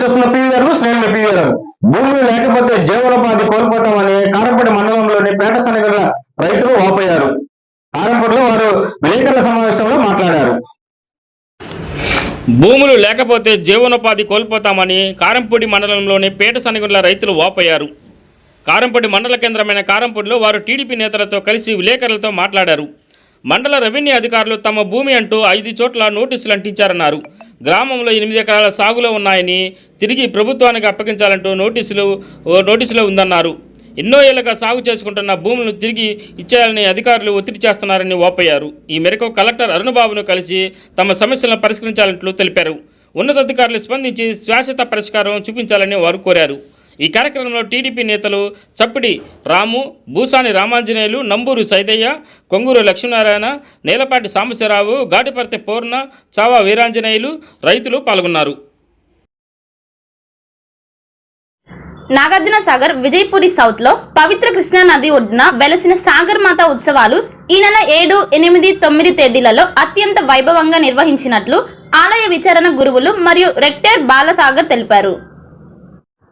చేస్తున్న పివి గారు శ్రేణుల పివి గారు. భూమి లేకపోతే జీవనోపాధి కోల్పోతామని కారంపడి మండలంలోని పేట సనగల రైతులు వాపోయారు. కారంపడిలో వారు విలేకరుల సమావేశంలో మాట్లాడారు. భూములు లేకపోతే జీవనోపాధి కోల్పోతామని కారంపూడి మండలంలోని పేట సనిగుండ్ల రైతులు వాపోయారు. కారంపూడి మండల కేంద్రమైన కారంపూడిలో వారు టీడీపీ నేతలతో కలిసి విలేకరులతో మాట్లాడారు. మండల రెవెన్యూ అధికారులు తమ భూమి అంటూ ఐదు చోట్ల నోటీసులు అంటించారన్నారు. గ్రామంలో ఎనిమిది ఎకరాల సాగులో ఉన్నాయని తిరిగి ప్రభుత్వానికి అప్పగించాలంటూ నోటీసులు నోటీసులో ఉందన్నారు. ఎన్నో ఏళ్ళుగా సాగు చేసుకుంటున్న భూములను తిరిగి ఇచ్చేయాలని అధికారులు ఒత్తిడి చేస్తున్నారని ఓపయ్యారు ఈ మేరకు కలెక్టర్ అరుణబాబును కలిసి తమ సమస్యలను పరిష్కరించాలంటూ తెలిపారు. ఉన్నతాధికారులు స్పందించి శాశ్వత పరిష్కారం చూపించాలని వారు కోరారు. ఈ కార్యక్రమంలో టీడీపీ నేతలు చప్పిడి రాము భూసాని రామాంజనేయులు నంబూరు సైదయ్య కొంగూరు లక్ష్మీనారాయణ నేలపాటి సాంబశివరావు గాటిపర్తి పూర్ణ చావా వీరాంజనేయులు రైతులు పాల్గొన్నారు. నాగార్జున సాగర్ విజయపురి సౌత్లో పవిత్ర కృష్ణా నది ఒడ్డున వెలసిన సాగర్ మాత ఉత్సవాలు ఈ నెల ఏడు ఎనిమిది తొమ్మిది తేదీలలో అత్యంత వైభవంగా నిర్వహించినట్లు ఆలయ విచారణ గురువులు మరియు రెక్టర్ బాలసాగర్ తెలిపారు.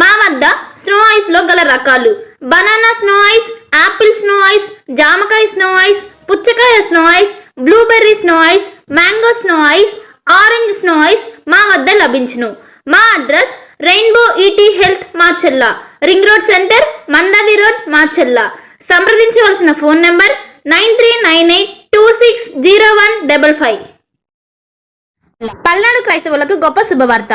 మా వద్ద స్నో ఐస్లో గల రకాలు. Banana snow ice apple snow ice జామకాయ స్నో ఐస్ పుచ్చకాయ snow ice blueberry snow ice mango snow ice orange snow ice మా వద్ద లభించును. మా address rainbow ET health Macherla ring road centre Mandavi road Macherla సంప్రదించవలసిన phone number nine three nine eight two six zero one double five. Palnadu క్రైస్తవులకు గొప్ప శుభవార్త.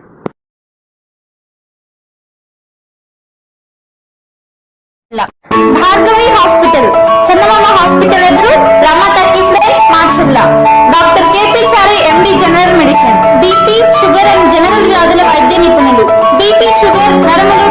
Bhargavi hospital. Chandamama hospital ఎదురు Rama talkies line Macherla. Doctor KP Chari MD general medicine. BP sugar and general వ్యాధుల వైద్య నిపుణులు. BP sugar నరములు